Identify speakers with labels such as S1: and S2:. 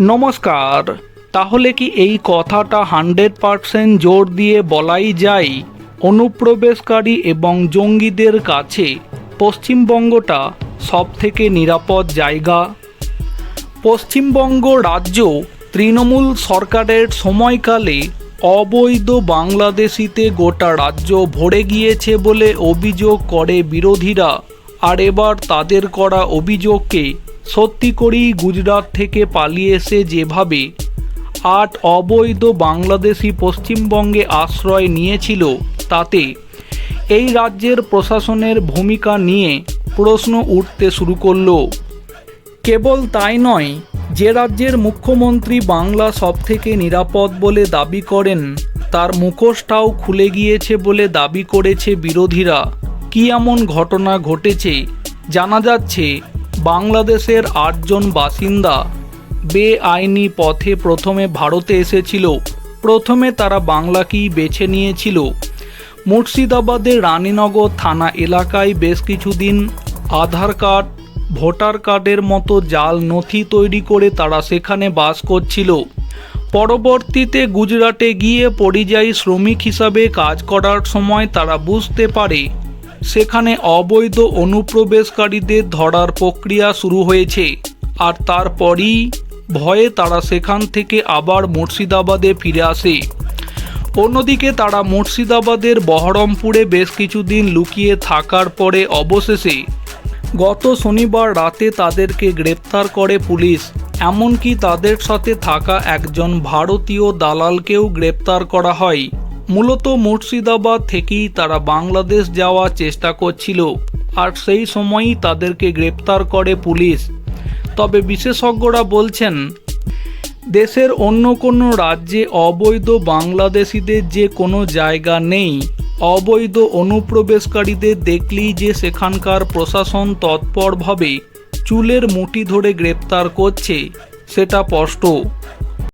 S1: নমস্কার, তাহলে কি এই কথাটা হান্ড্রেড পারসেন্ট জোর দিয়ে বলাই যায়? অনুপ্রবেশকারী এবং জঙ্গিদের কাছে পশ্চিমবঙ্গটা সব থেকে নিরাপদ জায়গা? পশ্চিমবঙ্গ রাজ্য তৃণমূল সরকারের সময়কালে অবৈধ বাংলাদেশিতে গোটা রাজ্য ভরে গিয়েছে বলে অভিযোগ করে বিরোধীরা, আর এবার তাদের করা অভিযোগকে সত্যি করেই গুজরাট থেকে পালিয়ে এসে যেভাবে আট অবৈধ বাংলাদেশি পশ্চিমবঙ্গে আশ্রয় নিয়েছিল তাতে এই রাজ্যের প্রশাসনের ভূমিকা নিয়ে প্রশ্ন উঠতে শুরু করল। কেবল তাই নয়, যে রাজ্যের মুখ্যমন্ত্রী বাংলা সবথেকে নিরাপদ বলে দাবি করেন, তার মুখোশটাও খুলে গিয়েছে বলে দাবি করেছে বিরোধীরা। কি এমন ঘটনা ঘটেছে, জানা যাচ্ছে বাংলাদেশের আটজন বাসিন্দা বেআইনি পথে প্রথমে ভারতে এসেছিল। প্রথমে তারা বাংলাকেই বেছে নিয়েছিল। মুর্শিদাবাদের রানীনগর থানা এলাকায় বেশ কিছুদিন আধার কার্ড, ভোটার কার্ডের মতো জাল নথি তৈরি করে তারা সেখানে বাস করছিল। পরবর্তীতে গুজরাটে গিয়ে পরিযায়ী শ্রমিক হিসাবে কাজ করার সময় তারা বুঝতে পারে সেখানে অবৈধ অনুপ্রবেশকারীদের ধরার প্রক্রিয়া শুরু হয়েছে। আর তারপরই ভয়ে তারা সেখান থেকে আবার মুর্শিদাবাদে ফিরে আসে। অন্যদিকে তারা মুর্শিদাবাদের বহরমপুরে বেশ কিছুদিন লুকিয়ে থাকার পরে অবশেষে গত শনিবার রাতে তাদেরকে গ্রেপ্তার করে পুলিশ। এমনকি তাদের সাথে থাকা একজন ভারতীয় দালালকেও গ্রেপ্তার করা হয়। মূলত মুর্শিদাবাদ থেকেই তারা বাংলাদেশ যাওয়ার চেষ্টা করছিল, আর সেই সময়ই তাদেরকে গ্রেপ্তার করে পুলিশ। তবে বিশেষজ্ঞরা বলছেন, দেশের অন্য কোনো রাজ্যে অবৈধ বাংলাদেশিদের যে কোনো জায়গা নেই। অবৈধ অনুপ্রবেশকারীদের দেখলেই যে সেখানকার প্রশাসন তৎপরভাবে চুলের মুঠি ধরে গ্রেপ্তার করছে, সেটা স্পষ্ট।